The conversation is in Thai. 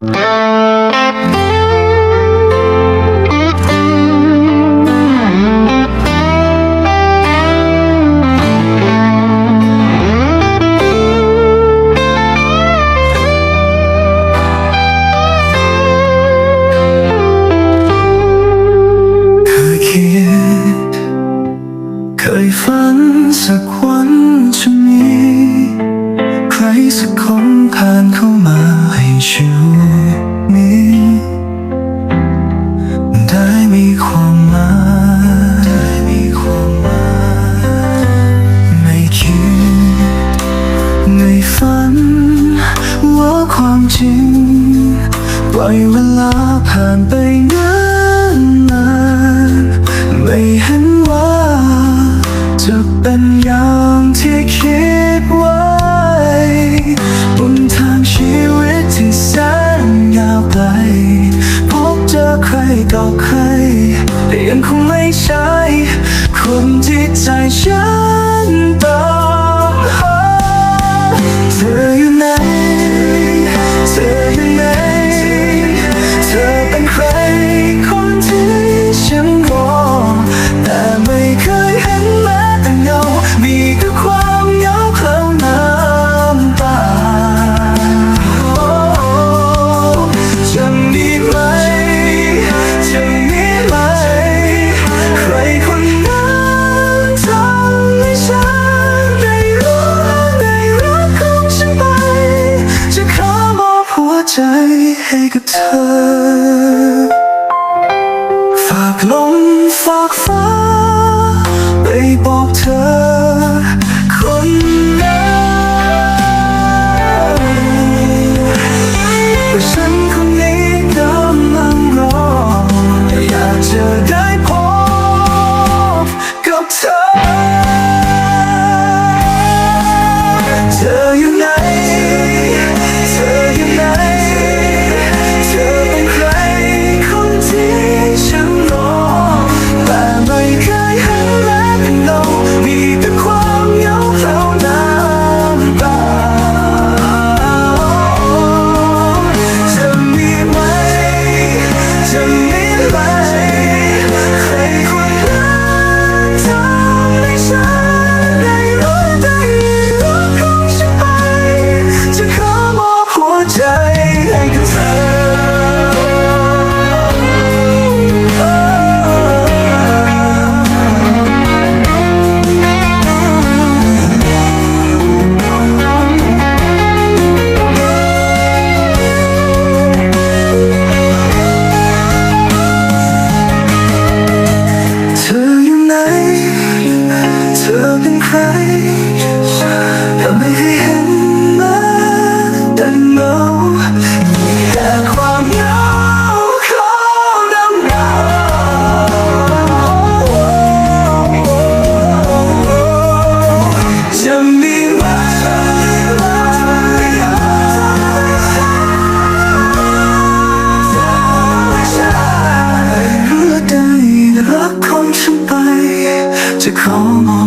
เคยฝันสักวันจะมี ล่อยเวลาผ่านไปนานนานไม่เห็นว่า จะเป็นอย่างที่คิดไว้บนทางชีวิตที่แสนยาวไกลพบเจอใครต่อใครแต่ยังคงไม่ใช่คนที่ใจฉัน ให้กับเธอ ฝากลมฝากฟ้า ไปบอกเธอคน come on.